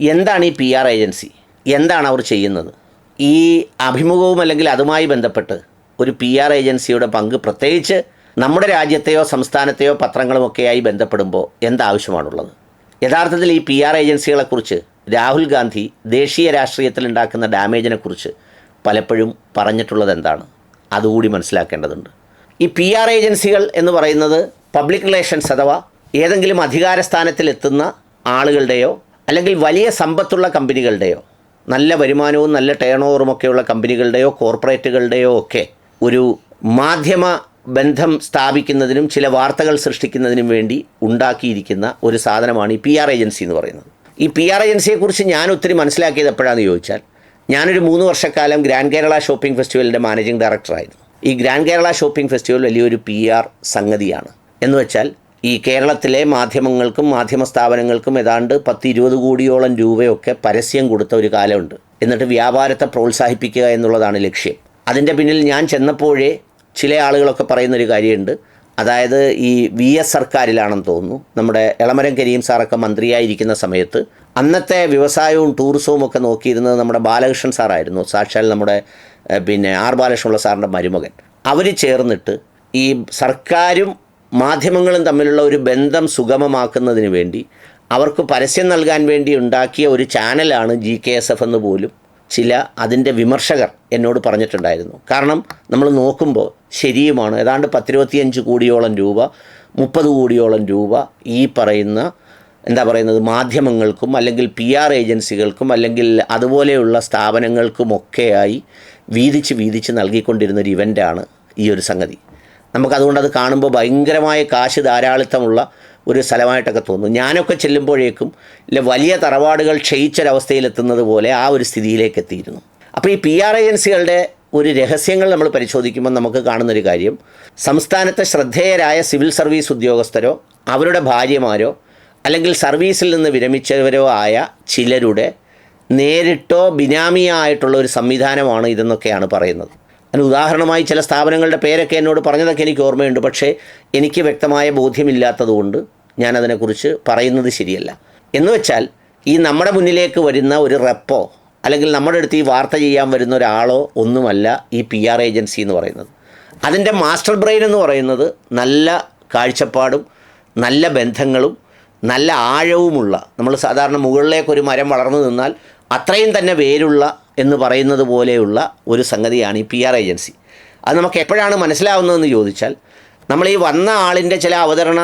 എന്താണ് ഈ P R agency? എന്താണ് അവർ ചെയ്യുന്നത്? ഈ അഭിമുഖവും അല്ലെങ്കിൽ അതുമായി ബന്ധപ്പെട്ട് ഒരു പി ആർ ഏജൻസിയുടെ പങ്ക് പ്രത്യേകിച്ച് നമ്മുടെ രാജ്യത്തെയോ സംസ്ഥാനത്തെയോ പത്രങ്ങളുമൊക്കെയായി ബന്ധപ്പെടുമ്പോൾ എന്താവശ്യമാണുള്ളത്? യഥാർത്ഥത്തിൽ ഈ പി ആർ ഏജൻസികളെക്കുറിച്ച് രാഹുൽ ഗാന്ധി ദേശീയ രാഷ്ട്രീയത്തിൽ ഉണ്ടാക്കുന്ന ഡാമേജിനെക്കുറിച്ച് പലപ്പോഴും പറഞ്ഞിട്ടുള്ളത് എന്താണ്? അതുകൂടി മനസ്സിലാക്കേണ്ടതുണ്ട്. ഈ പി ആർ ഏജൻസികൾ എന്ന് പറയുന്നത് പബ്ലിക് റിലേഷൻസ് അഥവാ ഏതെങ്കിലും അധികാര സ്ഥാനത്തിലെത്തുന്ന ആളുകളുടെയോ അല്ലെങ്കിൽ വലിയ സമ്പത്തുള്ള കമ്പനികളുടെയോ നല്ല വരുമാനവും നല്ല ടേൺ ഓവറും ഒക്കെയുള്ള കമ്പനികളുടെയോ കോർപ്പറേറ്റുകളുടെയോ ഒക്കെ ഒരു മാധ്യമ ബന്ധം സ്ഥാപിക്കുന്നതിനും ചില വാർത്തകൾ സൃഷ്ടിക്കുന്നതിനും വേണ്ടി ഉണ്ടാക്കിയിരിക്കുന്ന ഒരു സാധനമാണ് ഈ പി ആർ ഏജൻസി എന്ന് പറയുന്നത്. ഈ പി ആർ ഏജൻസിയെക്കുറിച്ച് ഞാൻ ഒത്തിരി മനസ്സിലാക്കിയത് എപ്പോഴാണെന്ന് ചോദിച്ചാൽ ഞാനൊരു മൂന്ന് വർഷക്കാലം ഗ്രാൻഡ് കേരള ഷോപ്പിംഗ് ഫെസ്റ്റിവലിന്റെ മാനേജിംഗ് ഡയറക്ടറായിരുന്നു ഈ ഗ്രാൻഡ് കേരള ഷോപ്പിംഗ് ഫെസ്റ്റിവൽ വലിയൊരു പി ആർ സംഗതിയാണ്. എന്ന് വെച്ചാൽ ഈ കേരളത്തിലെ മാധ്യമങ്ങൾക്കും മാധ്യമ സ്ഥാപനങ്ങൾക്കും ഏതാണ്ട് പത്ത് ഇരുപത് കോടിയോളം രൂപയൊക്കെ പരസ്യം കൊടുത്ത ഒരു കാലമുണ്ട്. എന്നിട്ട് വ്യാപാരത്തെ പ്രോത്സാഹിപ്പിക്കുക എന്നുള്ളതാണ് ലക്ഷ്യം. അതിന്റെ പിന്നിൽ ഞാൻ ചെന്നപ്പോഴേ ചില ആളുകളൊക്കെ പറയുന്നൊരു കാര്യമുണ്ട്. അതായത് ഈ വി എസ് സർക്കാരിലാണെന്ന് തോന്നുന്നു. നമ്മുടെ എളമരം കരീം സാറൊക്കെ മന്ത്രിയായിരിക്കുന്ന സമയത്ത് അന്നത്തെ വ്യവസായവും ടൂറിസവും ഒക്കെ നോക്കിയിരുന്നത് നമ്മുടെ ബാലകൃഷ്ണൻ സാറായിരുന്നു. സാക്ഷാൽ നമ്മുടെ പിന്നെ ആർ ബാലകൃഷ്ണനുള്ള സാറിന്റെ മരുമകൻ. അവർ ചേർന്നിട്ട് ഈ സർക്കാരും മാധ്യമങ്ങളും തമ്മിലുള്ള ഒരു ബന്ധം സുഗമമാക്കുന്നതിന് വേണ്ടി അവർക്ക് പരസ്യം നൽകാൻ വേണ്ടി ഉണ്ടാക്കിയ ഒരു ചാനലാണ് ജി കെ എസ് എഫ് എന്ന് പോലും ചില അതിന്റെ വിമർശകർ എന്നോട് പറഞ്ഞിട്ടുണ്ടായിരുന്നു. കാരണം നമ്മൾ നോക്കുമ്പോൾ ശരിയുമാണ്. ഏതാണ്ട് പത്തിരുപത്തിയഞ്ച് കോടിയോളം രൂപ മുപ്പത് കോടിയോളം രൂപ ഈ പറയുന്ന എന്താ പറയുന്നത് മാധ്യമങ്ങൾക്കും അല്ലെങ്കിൽ പി ആർ ഏജൻസികൾക്കും അല്ലെങ്കിൽ അതുപോലെയുള്ള സ്ഥാപനങ്ങൾക്കുമൊക്കെയായി വീതിച്ച് വീതിച്ച് നൽകിക്കൊണ്ടിരുന്നൊരു ഇവന്റാണ് ഈ ഒരു സംഗതി. നമുക്കതുകൊണ്ട് അത് കാണുമ്പോൾ ഭയങ്കരമായ കാശ് ധാരാളിത്തമുള്ള ഒരു സ്ഥലമായിട്ടൊക്കെ തോന്നും. ഞാനൊക്കെ ചെല്ലുമ്പോഴേക്കും ഇല്ല വലിയ തറവാടുകൾ ക്ഷയിച്ചൊരവസ്ഥയിലെത്തുന്നത് പോലെ ആ ഒരു സ്ഥിതിയിലേക്ക് എത്തിയിരുന്നു അപ്പോൾ ഈ പി ആർ ഏജൻസികളുടെ ഒരു രഹസ്യങ്ങൾ നമ്മൾ പരിശോധിക്കുമ്പോൾ നമുക്ക് കാണുന്നൊരു കാര്യം. സംസ്ഥാനത്തെ ശ്രദ്ധേയരായ സിവിൽ സർവീസ് ഉദ്യോഗസ്ഥരോ അവരുടെ ഭാര്യമാരോ അല്ലെങ്കിൽ സർവീസിൽ നിന്ന് വിരമിച്ചവരോ ആയ ചിലരുടെ നേരിട്ടോ ബിനാമിയായിട്ടുള്ള ഒരു സംവിധാനമാണ് ഇതെന്നൊക്കെയാണ് പറയുന്നത്. അതിന് ഉദാഹരണമായി ചില സ്ഥാപനങ്ങളുടെ പേരൊക്കെ എന്നോട് പറഞ്ഞതൊക്കെ എനിക്ക് ഓർമ്മയുണ്ട്. പക്ഷേ എനിക്ക് വ്യക്തമായ ബോധ്യമില്ലാത്തതുകൊണ്ട് ഞാനതിനെക്കുറിച്ച് പറയുന്നത് ശരിയല്ല. എന്ന് വെച്ചാൽ ഈ നമ്മുടെ മുന്നിലേക്ക് വരുന്ന ഒരു റെപ്പോ അല്ലെങ്കിൽ നമ്മുടെ അടുത്ത് ഈ വാർത്ത ചെയ്യാൻ വരുന്ന ഒരാളോ ഒന്നുമല്ല ഈ പി ആർ ഏജൻസി എന്ന് പറയുന്നത്. അതിന്റെ മാസ്റ്റർ ബ്രെയിൻ എന്ന് പറയുന്നത് നല്ല കാഴ്ചപ്പാടും നല്ല ബന്ധങ്ങളും നല്ല ആഴവുമുള്ള നമ്മൾ സാധാരണ മുകളിലേക്ക് ഒരു മരം വളർന്നു നിന്നാൽ അത്രയും തന്നെ വേരുള്ള എന്ന് പറയുന്നത് പോലെയുള്ള ഒരു സംഗതിയാണ് ഈ പി ആർ ഏജൻസി. അത് നമുക്ക് എപ്പോഴാണ് മനസ്സിലാവുന്നതെന്ന് ചോദിച്ചാൽ നമ്മൾ ഈ വന്ന ആളിന്റെ ചില അവതരണ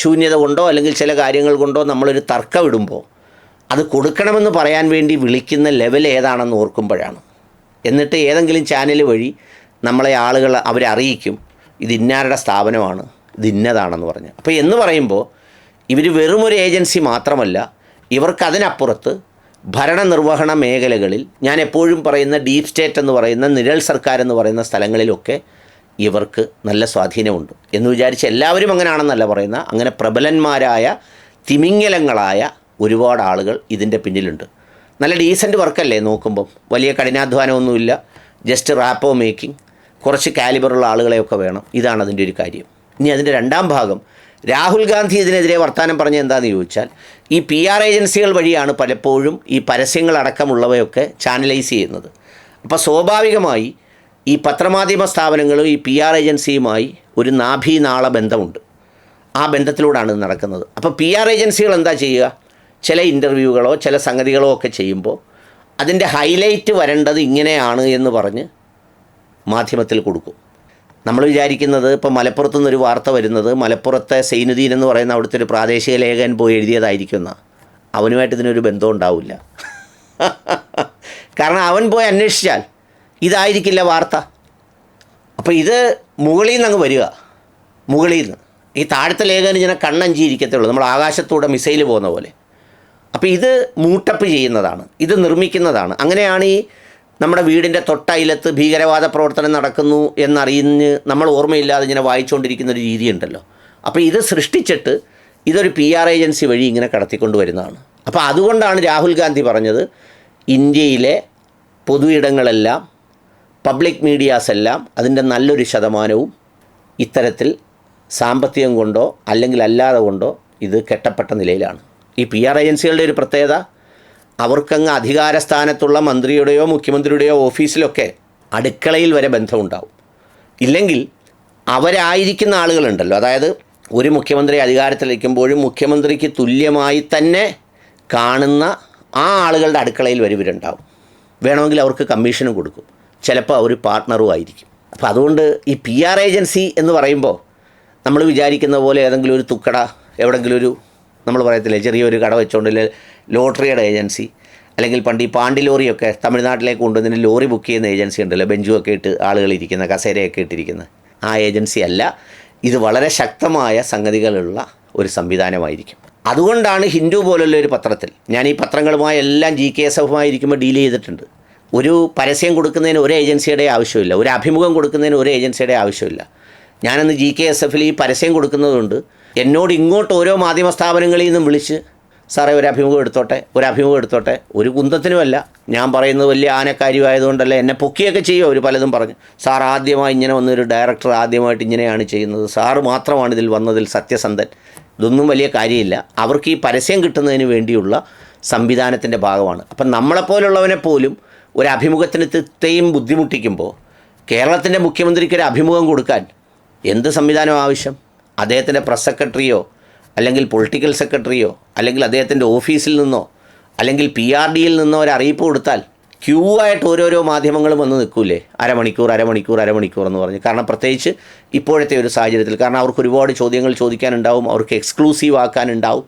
ശൂന്യത കൊണ്ടോ അല്ലെങ്കിൽ ചില കാര്യങ്ങൾ കൊണ്ടോ നമ്മളൊരു തർക്കം ഇടുമ്പോൾ അത് കൊടുക്കണമെന്ന് പറയാൻ വേണ്ടി വിളിക്കുന്ന ലെവൽ ഏതാണെന്ന് ഓർക്കുമ്പോഴാണ്. എന്നിട്ട് ഏതെങ്കിലും ചാനൽ വഴി നമ്മളെ ആളുകൾ അവരെ അറിയിക്കും ഇത് ഇന്നാരുടെ സ്ഥാപനമാണ് ഇത് ഇന്നതാണെന്ന് പറഞ്ഞ്. അപ്പോൾ എന്ന് പറയുമ്പോൾ ഇവർ വെറുമൊരു ഏജൻസി മാത്രമല്ല ഇവർക്ക് അതിനപ്പുറത്ത് ഭരണനിർവഹണ മേഖലകളിൽ ഞാൻ എപ്പോഴും പറയുന്ന ഡീപ് സ്റ്റേറ്റ് എന്ന് പറയുന്ന നിഴൽ സർക്കാർ എന്ന് പറയുന്ന സ്ഥലങ്ങളിലൊക്കെ ഇവർക്ക് നല്ല സ്വാധീനമുണ്ട് എന്ന് വിചാരിച്ച് എല്ലാവരും അങ്ങനെയാണെന്നല്ല പറയുന്ന അങ്ങനെ പ്രബലന്മാരായ തിമിംഗലങ്ങളായ ഒരുപാട് ആളുകൾ ഇതിന്റെ പിന്നിലുണ്ട്. നല്ല ഡീസന്റ് വർക്കല്ലേ നോക്കുമ്പം? വലിയ കഠിനാധ്വാനമൊന്നുമില്ല. ജസ്റ്റ് റാപ്പോ മേക്കിംഗ് കുറച്ച് കാലിബറുള്ള ആളുകളെയൊക്കെ വേണം. ഇതാണ് അതിന്റെ ഒരു കാര്യം. ഇനി അതിന്റെ രണ്ടാം ഭാഗം. രാഹുൽ ഗാന്ധി ഇതിനെതിരെ വർത്തമാനം പറഞ്ഞ എന്താണെന്ന് ചോദിച്ചാൽ ഈ പി ആർ ഏജൻസികൾ വഴിയാണ് പലപ്പോഴും ഈ പരസ്യങ്ങളടക്കമുള്ളവയൊക്കെ ചാനലൈസ് ചെയ്യുന്നത്. അപ്പോൾ സ്വാഭാവികമായി ഈ പത്രമാധ്യമ സ്ഥാപനങ്ങളും ഈ പി ആർ ഏജൻസിയുമായി ഒരു നാഭീനാള ബന്ധമുണ്ട്. ആ ബന്ധത്തിലൂടെയാണ് ഇത് നടക്കുന്നത്. അപ്പോൾ പി ആർ ഏജൻസികൾ എന്താ ചെയ്യുക? ചില ഇന്റർവ്യൂകളോ ചില സംഗതികളോ ഒക്കെ ചെയ്യുമ്പോൾ അതിന്റെ ഹൈലൈറ്റ് വരേണ്ടത് ഇങ്ങനെയാണ് എന്ന് പറഞ്ഞ് മാധ്യമത്തിൽ കൊടുക്കും. നമ്മൾ വിചാരിക്കുന്നത് ഇപ്പോൾ മലപ്പുറത്തു നിന്നൊരു വാർത്ത വരുന്നത് മലപ്പുറത്തെ സൈനുദ്ദീൻ എന്ന് പറയുന്ന അവിടുത്തെ ഒരു പ്രാദേശിക ലേഖകൻ പോയി എഴുതിയതായിരിക്കുന്ന അവനുമായിട്ട് ഇതിനൊരു ബന്ധം ഉണ്ടാവില്ല. കാരണം അവൻ പോയി അന്വേഷിച്ചാൽ ഇതായിരിക്കില്ല വാർത്ത. അപ്പോൾ ഇത് മുകളിൽ നിന്ന് അങ്ങ് വരിക. മുകളിൽ നിന്ന്. ഈ താഴത്തെ ലേഖകൻ ഇങ്ങനെ കണ്ണഞ്ചിയിരിക്കത്തുള്ളൂ നമ്മൾ ആകാശത്തൂടെ മിസൈൽ പോകുന്ന പോലെ. അപ്പോൾ ഇത് മൂട്ടപ്പ് ചെയ്യുന്നതാണ്. ഇത് നിർമ്മിക്കുന്നതാണ്. അങ്ങനെയാണ് ഈ നമ്മുടെ വീടിന്റെ തൊട്ടയിലത്ത് ഭീകരവാദ പ്രവർത്തനം നടക്കുന്നു എന്നറിഞ്ഞ് നമ്മൾ ഓർമ്മയില്ലാതെ ഇങ്ങനെ വായിച്ചുകൊണ്ടിരിക്കുന്ന ഒരു രീതിയുണ്ടല്ലോ. അപ്പോൾ ഇത് സൃഷ്ടിച്ചിട്ട് ഇതൊരു പി ആർ ഏജൻസി വഴി ഇങ്ങനെ കടത്തിക്കൊണ്ട് വരുന്നതാണ് അപ്പോൾ അതുകൊണ്ടാണ് രാഹുൽ ഗാന്ധി പറഞ്ഞത് ഇന്ത്യയിലെ പൊതു ഇടങ്ങളെല്ലാം പബ്ലിക് മീഡിയാസ് എല്ലാം അതിന്റെ നല്ലൊരു ശതമാനവും ഇത്തരത്തിൽ സാമ്പത്തികം കൊണ്ടോ അല്ലെങ്കിൽ അല്ലാതെ കൊണ്ടോ ഇത് കെട്ടപ്പെട്ട നിലയിലാണ്. ഈ പി ആർ ഏജൻസികളുടെ ഒരു പ്രത്യേകത അവർക്കങ്ങ് അധികാരസ്ഥാനത്തുള്ള മന്ത്രിയുടെയോ മുഖ്യമന്ത്രിയുടെയോ ഓഫീസിലൊക്കെ അടുക്കളയിൽ വരെ ബന്ധമുണ്ടാവും. ഇല്ലെങ്കിൽ അവരായിരിക്കുന്ന ആളുകളുണ്ടല്ലോ. അതായത് ഒരു മുഖ്യമന്ത്രി അധികാരത്തിലിരിക്കുമ്പോഴും മുഖ്യമന്ത്രിക്ക് തുല്യമായി തന്നെ കാണുന്ന ആ ആളുകളുടെ അടുക്കളയിൽ വരുവരുണ്ടാവും വേണമെങ്കിൽ അവർക്ക് കമ്മീഷനും കൊടുക്കും. ചിലപ്പോൾ അവർ പാർട്ട്ണറും ആയിരിക്കും. അപ്പോൾ അതുകൊണ്ട് ഈ പി ആർ ഏജൻസി എന്ന് പറയുമ്പോൾ നമ്മൾ വിചാരിക്കുന്ന പോലെ ഏതെങ്കിലും ഒരു തുക്കട എവിടെങ്കിലും ഒരു നമ്മൾ പറയത്തില്ലേ ചെറിയൊരു കട വെച്ചുകൊണ്ട് ലോട്ടറിയുടെ ഏജൻസി അല്ലെങ്കിൽ പണ്ട് ഈ പാണ്ടി ലോറിയൊക്കെ തമിഴ്നാട്ടിലേക്ക് കൊണ്ടുവന്നതിന് ലോറി ബുക്ക് ചെയ്യുന്ന ഏജൻസി ഉണ്ടല്ലോ ബെഞ്ചുമൊക്കെ ഇട്ട് ആളുകൾ ഇരിക്കുന്ന കസേരയൊക്കെ ഇട്ടിരിക്കുന്ന. ആ ഏജൻസി അല്ല ഇത് വളരെ ശക്തമായ സംഗതികളുള്ള ഒരു സംവിധാനമായിരിക്കും. അതുകൊണ്ടാണ് ഹിന്ദു പോലുള്ള ഒരു പത്രത്തിൽ ഞാൻ ഈ പത്രങ്ങളുമായി എല്ലാം ജി കെ എസ് എഫുമായി ഇരിക്കുമ്പോൾ ഡീൽ ചെയ്തിട്ടുണ്ട്. ഒരു പരസ്യം കൊടുക്കുന്നതിന് ഒരു ഏജൻസിയുടെ ആവശ്യമില്ല ഒരു അഭിമുഖം കൊടുക്കുന്നതിന് ഒരു ഏജൻസിയുടെ ആവശ്യമില്ല. ഞാനന്ന് ജി കെ എസ് എഫിൽ ഈ പരസ്യം കൊടുക്കുന്നതുകൊണ്ട് എന്നോട് ഇങ്ങോട്ട് ഓരോ മാധ്യമ സ്ഥാപനങ്ങളിൽ നിന്നും വിളിച്ച് സാറേ ഒരു അഭിമുഖം എടുത്തോട്ടെ ഒരു അഭിമുഖം എടുത്തോട്ടെ. ഒരു കുന്തത്തിനുമല്ല. ഞാൻ പറയുന്നത് വലിയ ആനക്കാര്യമായതുകൊണ്ടല്ല എന്നെ പൊക്കിയൊക്കെ ചെയ്യുമോ അവർ പലതും പറഞ്ഞു. സാർ ആദ്യമായി ഇങ്ങനെ വന്നൊരു ഡയറക്ടർ ആദ്യമായിട്ട് ഇങ്ങനെയാണ് ചെയ്യുന്നത്. സാറ് മാത്രമാണ് ഇതിൽ വന്നതിൽ സത്യസന്ധൻ. ഇതൊന്നും വലിയ കാര്യമില്ല. അവർക്ക് ഈ പരസ്യം കിട്ടുന്നതിന് വേണ്ടിയുള്ള സംവിധാനത്തിന്റെ ഭാഗമാണ്. അപ്പം നമ്മളെപ്പോലുള്ളവനെ പോലും ഒരു അഭിമുഖത്തിന് തിത്തയും ബുദ്ധിമുട്ടിക്കുമ്പോൾ കേരളത്തിന്റെ മുഖ്യമന്ത്രിക്ക് ഒരു അഭിമുഖം കൊടുക്കാൻ എന്ത് സംവിധാനം ആവശ്യം? അദ്ദേഹത്തിന്റെ പ്രസ് സെക്രട്ടറിയോ അല്ലെങ്കിൽ പൊളിറ്റിക്കൽ സെക്രട്ടറിയോ അല്ലെങ്കിൽ അദ്ദേഹത്തിന്റെ ഓഫീസിൽ നിന്നോ അല്ലെങ്കിൽ പി ആർ ഡിയിൽ നിന്നോ ഒരു അറിയിപ്പ് കൊടുത്താൽ ക്യൂ ആയിട്ട് ഓരോരോ മാധ്യമങ്ങളും വന്ന് നിൽക്കൂലേ? അരമണിക്കൂർ അരമണിക്കൂർ അരമണിക്കൂർ എന്ന് പറഞ്ഞ്. കാരണം പ്രത്യേകിച്ച് ഇപ്പോഴത്തെ ഒരു സാഹചര്യത്തിൽ കാരണം അവർക്ക് ഒരുപാട് ചോദ്യങ്ങൾ ചോദിക്കാനുണ്ടാവും അവർക്ക് എക്സ്ക്ലൂസീവ് ആക്കാനുണ്ടാവും.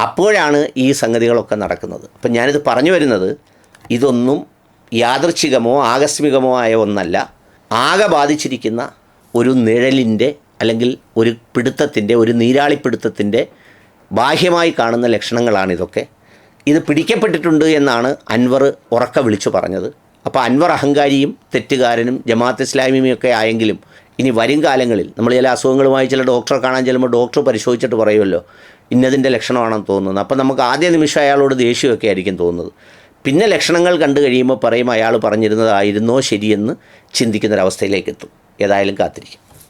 അപ്പോഴാണ് ഈ സംഗതികളൊക്കെ നടക്കുന്നത്. അപ്പം ഞാനിത് പറഞ്ഞു വരുന്നത് ഇതൊന്നും യാദൃച്ഛികമോ ആകസ്മികമോ ആയ ഒന്നല്ല. ആകെ ബാധിച്ചിരിക്കുന്ന ഒരു നിഴലിന്റെ അല്ലെങ്കിൽ ഒരു പിടുത്തത്തിന്റെ ഒരു നീരാളിപ്പിടുത്തത്തിന്റെ ബാഹ്യമായി കാണുന്ന ലക്ഷണങ്ങളാണ് ഇതൊക്കെ ഇത് പിടിക്കപ്പെട്ടിട്ടുണ്ട് എന്നാണ് അൻവർ ഉറക്ക വിളിച്ചു പറഞ്ഞത്. അപ്പോൾ അൻവർ അഹങ്കാരിയും തെറ്റുകാരനും ജമാഅത്ത് ഇസ്ലാമിയുമൊക്കെ ആയെങ്കിലും ഇനി വരും കാലങ്ങളിൽ നമ്മൾ ചില അസുഖങ്ങളുമായി ചില ഡോക്ടറെ കാണാൻ ചെല്ലുമ്പോൾ ഡോക്ടർ പരിശോധിച്ചിട്ട് പറയുമല്ലോ ഇന്നതിന്റെ ലക്ഷണമാണെന്ന് തോന്നുന്നത് അപ്പോൾ നമുക്ക് ആദ്യ നിമിഷം അയാളോട് ദേഷ്യമൊക്കെ ആയിരിക്കും തോന്നുന്നത്. പിന്നെ ലക്ഷണങ്ങൾ കണ്ടു കഴിയുമ്പോൾ പറയും അയാൾ പറഞ്ഞിരുന്നതായിരുന്നോ ശരിയെന്ന് ചിന്തിക്കുന്നൊരവസ്ഥയിലേക്ക് എത്തും. ഏതായാലും കാത്തിരിക്കും.